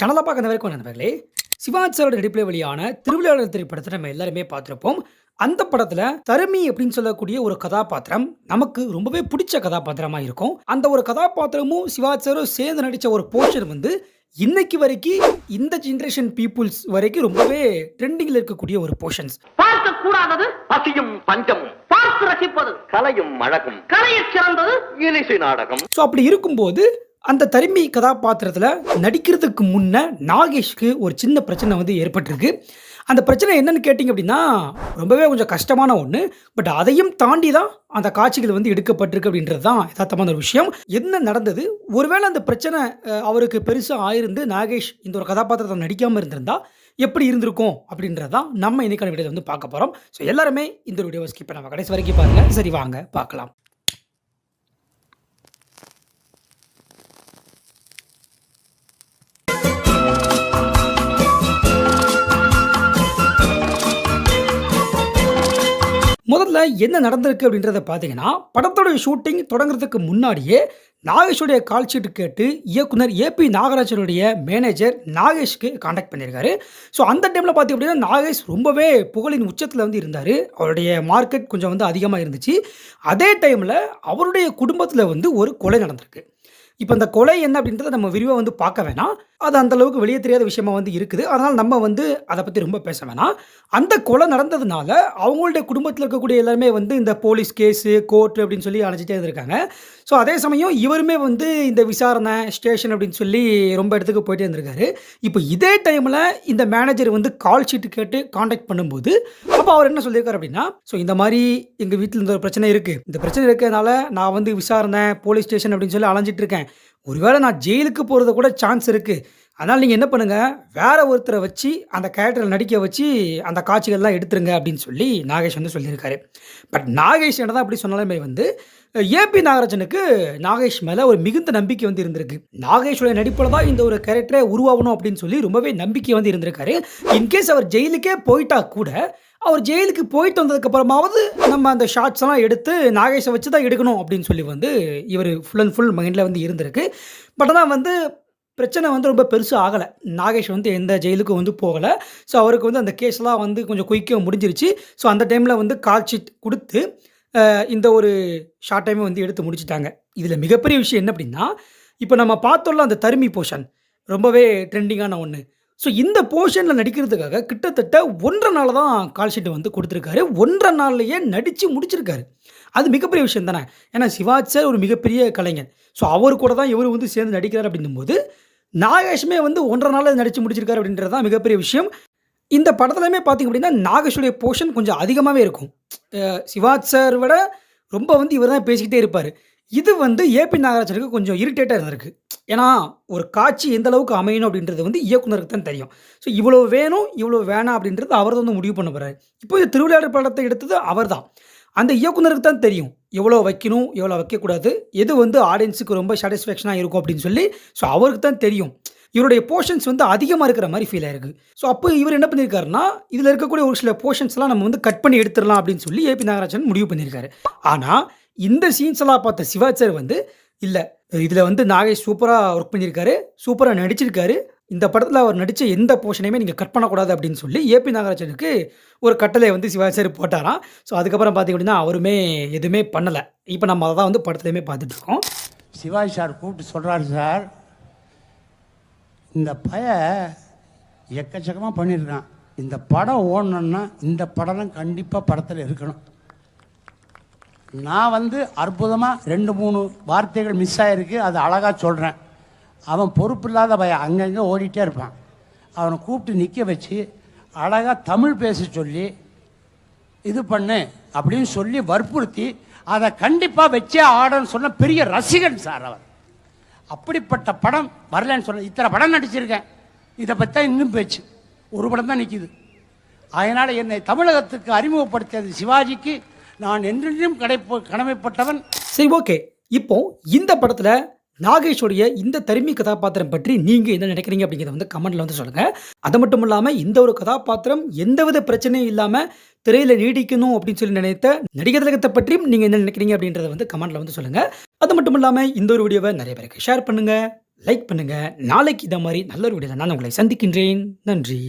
சேனலை பார்க்க வரைக்கும் நண்பர்களே சிவாஜி சாரோட நடிப்பில் வெளியான திருவிளையாடல் திரைப்படத்தை நம்ம எல்லாருமே பார்த்துருப்போம். அந்த படத்துல தருமி அப்படின்னு சொல்லக்கூடிய ஒரு கதாபாத்திரம் நமக்கு ரொம்பவே பிடிச்ச கதாபாத்திரமா இருக்கும். அந்த ஒரு கதாபாத்திரமும் சிவாஜி சாரும் சேர்ந்து நடிச்ச ஒரு போர்ஷன் வந்து இன்னைக்கு வரைக்கும் இந்த ஜென்ரேஷன் பீப்புள்ஸ் வரைக்கும் ரொம்பவே ட்ரெண்டிங்கில் இருக்கக்கூடிய ஒரு போர்ஷன்ஸ் பார்க்க கூடாதது பசியும் பஞ்சமும். பார்த்து ரசிப்பது கலையும் அழகும். கலையச் சிறந்தது இலிசை நாடகம். ஸோ அப்படி இருக்கும்போது அந்த தருமி கதாபாத்திரத்தில் நடிக்கிறதுக்கு முன்ன நாகேஷ்க்கு ஒரு சின்ன பிரச்சனை வந்து ஏற்பட்டிருக்கு. அந்த பிரச்சனை என்னன்னு கேட்டிங்க அப்படின்னா ரொம்பவே கொஞ்சம் கஷ்டமான ஒன்று பட் அதையும் தாண்டி தான் அந்த காட்சிகள் வந்து எடுக்கப்பட்டிருக்கு அப்படின்றது தான் யதார்த்தமான ஒரு விஷயம். என்ன நடந்தது? ஒருவேளை அந்த பிரச்சனை அவருக்கு பெருசாக ஆயிருந்து நாகேஷ் இந்த ஒரு கதாபாத்திரத்தை நடிக்காமல் இருந்திருந்தா எப்படி இருந்திருக்கும் அப்படின்றது தான் நம்ம இன்னைக்கான வீடியோவில் வந்து பார்க்க போகிறோம் ஸோ எல்லாருமே இந்த வீடியோவை ஸ்கிப் பண்ணாமல் கடைசி வரைக்கும் பாருங்கள் சரி வாங்க பார்க்கலாம். படத்தில் என்ன நடந்திருக்கு அப்படின்றத பார்த்தீங்கன்னா படத்தோட ஷூட்டிங் தொடங்குறதுக்கு முன்னாடியே நாகேஷுடைய கால் ஷீட் கேட்டு இயக்குனர் ஏபி நாகராஜனுடைய மேனேஜர் நாகேஷ்க்கு காண்டாக்ட் பண்ணியிருக்காரு. ஸோ அந்த டைமில் பார்த்திங்க அப்படின்னா நாகேஷ் ரொம்பவே புகழின் உச்சத்தில் வந்து இருந்தார். அவருடைய மார்க்கெட் கொஞ்சம் வந்து அதிகமாக இருந்துச்சு. அதே டைமில் அவருடைய குடும்பத்தில் வந்து ஒரு கொலை நடந்திருக்கு. இப்போ இந்த கொலை என்ன அப்படின்றத நம்ம விரிவாக வந்து பார்க்க வேணாம். அது அந்த அளவுக்கு வெளியே தெரியாத விஷயமா வந்து இருக்குது. அதனால் நம்ம வந்து அதை பற்றி ரொம்ப பேச வேணாம். அந்த கொலை நடந்ததுனால அவங்களுடைய குடும்பத்தில் இருக்கக்கூடிய எல்லாருமே வந்து இந்த போலீஸ் கேஸு கோர்ட் அப்படின்னு சொல்லி அழைச்சிட்டே இருந்திருக்காங்க. ஸோ அதே சமயம் இவருமே வந்து இந்த விசாரணை ஸ்டேஷன் அப்படின்னு சொல்லி ரொம்ப இடத்துக்கு போயிட்டே இருந்திருக்காரு. இப்போ இதே டைமில் இந்த மேனேஜர் வந்து கால் ஷீட்டு கேட்டு காண்டாக்ட் பண்ணும்போது அப்போ அவர் என்ன சொல்லியிருக்காரு அப்படின்னா ஸோ இந்த மாதிரி எங்கள் வீட்டில் இந்த ஒரு பிரச்சனை இருக்குது இந்த பிரச்சனை இருக்கிறதுனால நான் வந்து விசாரணை போலீஸ் ஸ்டேஷன் அப்படின்னு சொல்லி அலைஞ்சிட்டு இருக்கேன் ஒருவேளை நான் ஜெயிலுக்கு போகிறது கூட சான்ஸ் இருக்குது அதனால் நீங்கள் என்ன பண்ணுங்கள் வேற ஒருத்தரை வச்சு அந்த கேரக்டரில் நடிக்க வச்சு அந்த காட்சிகள்லாம் எடுத்துருங்க அப்படின்னு சொல்லி நாகேஷ் வந்து சொல்லியிருக்காரு. பட் நாகேஷ் என்ன தான் அப்படி சொன்னாலுமே வந்து ஏபி நாகராஜனுக்கு நாகேஷ் மேலே ஒரு மிகுந்த நம்பிக்கை வந்து இருந்திருக்கு. நாகேஷோட நடிப்பில் தான் இந்த ஒரு கேரக்டரை உருவாகணும் அப்படின்னு சொல்லி ரொம்பவே நம்பிக்கை வந்து இருந்திருக்காரு. இன்கேஸ் அவர் ஜெயிலுக்கே போயிட்டா கூட அவர் ஜெயிலுக்கு போயிட்டு வந்ததுக்கு அப்புறமாவது நம்ம அந்த ஷார்ட்ஸ் எல்லாம் எடுத்து நாகேஷை வச்சு தான் எடுக்கணும் அப்படின்னு சொல்லி வந்து இவர் ஃபுல் அண்ட் ஃபுல் மைண்டில் வந்து இருந்திருக்கு. பட் ஆனால் வந்து பிரச்சனை வந்து ரொம்ப பெருசாக ஆகலை. நாகேஷ் வந்து எந்த ஜெயிலுக்கும் வந்து போகலை. ஸோ அவருக்கு வந்து அந்த கேஸ்லாம் வந்து கொஞ்சம் குயிக்காக முடிஞ்சிருச்சு. ஸோ அந்த டைமில் வந்து கால்ஷீட் கொடுத்து இந்த ஒரு ஷார்ட் டைமே வந்து எடுத்து முடிச்சிட்டாங்க. இதில் மிகப்பெரிய விஷயம் என்ன அப்படின்னா இப்போ நம்ம பார்த்தோம்ல அந்த தருமி போர்ஷன் ரொம்பவே ட்ரெண்டிங்கான ஒன்று ஸோ இந்த போர்ஷனில் நடிக்கிறதுக்காக கிட்டத்தட்ட ஒன்றரை நாள் தான் கால் ஷீட்டை வந்து கொடுத்துருக்காரு. ஒன்றரை நாள்லையே நடித்து முடிச்சிருக்காரு. அது மிகப்பெரிய விஷயம் தானே? ஏன்னா சிவாஜ் சார் ஒரு மிகப்பெரிய கலைஞர். ஸோ அவர் கூட தான் இவர் வந்து சேர்ந்து நடிக்கிறார் அப்படின்னும்போது நாகேஷுமே வந்து ஒன்றரை நாளில் நடித்து முடிச்சிருக்காரு அப்படின்றது தான் மிகப்பெரிய விஷயம். இந்த படத்துலையுமே பார்த்தீங்க அப்படின்னா நாகேஷுடைய போர்ஷன் கொஞ்சம் அதிகமாகவே இருக்கும். சிவாஜ் சார் விட ரொம்ப வந்து இவர் தான் பேசிக்கிட்டே இருப்பார். இது வந்து ஏபி நாகராஜனுக்கு கொஞ்சம் இரிட்டேட்டாக இருந்திருக்கு. ஏன்னா ஒரு காட்சி எந்த அளவுக்கு அமையணும் அப்படின்றது வந்து இயக்குனருக்கு தான் தெரியும். ஸோ இவ்வளோ வேணும் இவ்வளோ வேணாம் அப்படின்றது அவர் தான் வந்து முடிவு பண்ண போகிறாரு இப்போ இந்த திருவிளையாடல் படத்தை எடுத்தது அவர் தான் அந்த இயக்குனருக்கு தான் தெரியும். எவ்வளோ வைக்கணும் எவ்வளோ வைக்கக்கூடாது எது வந்து ஆடியன்ஸுக்கு ரொம்ப சாட்டிஸ்ஃபேக்ஷனாக இருக்கும் அப்படின்னு சொல்லி ஸோ அவருக்கு தான் தெரியும். இவருடைய போர்ஷன்ஸ் வந்து அதிகமாக இருக்கிற மாதிரி ஃபீல் ஆயிருக்கு. ஸோ அப்போ இவர் என்ன பண்ணியிருக்காருன்னா இதில் இருக்கக்கூடிய ஒரு சில போர்ஷன்ஸ்லாம் நம்ம வந்து கட் பண்ணி எடுத்துடலாம் அப்படின்னு சொல்லி ஏபி நாகராஜன் முடிவு பண்ணியிருக்காரு ஆனால் இந்த சீன்ஸ் எல்லாம் பார்த்த சிவாச்சர் வந்து இல்லை இதில் வந்து நாகேஷ் சூப்பராக ஒர்க் பண்ணியிருக்காரு சூப்பராக நடிச்சிருக்காரு. இந்த படத்தில் அவர் நடித்த எந்த போர்ஷனையுமே நீங்கள் கட் பண்ணக்கூடாது அப்படின்னு சொல்லி ஏபி நாகராஜனுக்கு ஒரு கட்டளை வந்து சிவாஜி போட்டாராம். ஸோ அதுக்கப்புறம் பார்த்தீங்க அப்படின்னா அவருமே எதுவுமே பண்ணலை. இப்போ நம்ம அதை தான் வந்து படத்துலையுமே பார்த்துட்டு இருக்கோம். சிவாஜி சார் கூப்பிட்டு சொல்கிறாரு சார் இந்த பய எக்கச்சக்கமாக பண்ணியிருக்கான். இந்த படம் ஓடணுன்னா இந்த படம் தான் கண்டிப்பாக படத்தில் இருக்கணும். நான் வந்து அற்புதமாக ரெண்டு மூணு வார்த்தைகள் மிஸ் ஆகிருக்கு அது அழகாக சொல்கிறேன் அவன் பொறுப்பு இல்லாத பையன் அங்கங்கே ஓடிட்டே இருப்பான். அவனை கூப்பிட்டு நிற்க வச்சு அழகாக தமிழ் பேச சொல்லி இது பண்ணு அப்படின்னு சொல்லி வற்புறுத்தி அதை கண்டிப்பாக வச்சே ஆடன்னு சொன்ன பெரிய ரசிகன் சார் அவர். அப்படிப்பட்ட படம் வரலன்னு சொன்ன இத்தனை படம் நடிச்சிருக்கேன். இதை பற்றி தான் இன்னும் பேச்சு. ஒரு படம் தான் நிற்கிது அதனால் என்னை தமிழகத்துக்கு அறிமுகப்படுத்தியது சிவாஜிக்கு நான் என்றென்றும் கடைப்ப கடமைப்பட்டவன். சரி ஓகே. இப்போ இந்த படத்தில் நாகேஷோடைய இந்த தருமி கதாபாத்திரம் பற்றி நீங்கள் என்ன நினைக்கிறீங்க அப்படிங்கிறத வந்து கமெண்ட்ல வந்து சொல்லுங்கள் அது மட்டும் இல்லாமல் இந்த ஒரு கதாபாத்திரம் எந்தவித பிரச்சனையும் இல்லாமல் திரையில் நீடிக்கணும் அப்படின்னு சொல்லி நினைத்த நடிகர் திலகத்தை பற்றியும் நீங்கள் என்ன நினைக்கிறீங்க அப்படின்றத வந்து கமெண்ட்ல வந்து சொல்லுங்கள் அது மட்டும் இல்லாமல் இந்த ஒரு வீடியோவை நிறைய பேருக்கு ஷேர் பண்ணுங்கள் லைக் பண்ணுங்கள் நாளைக்கு இதை மாதிரி நல்ல ஒரு வீடியோ நான் உங்களை சந்திக்கின்றேன். நன்றி.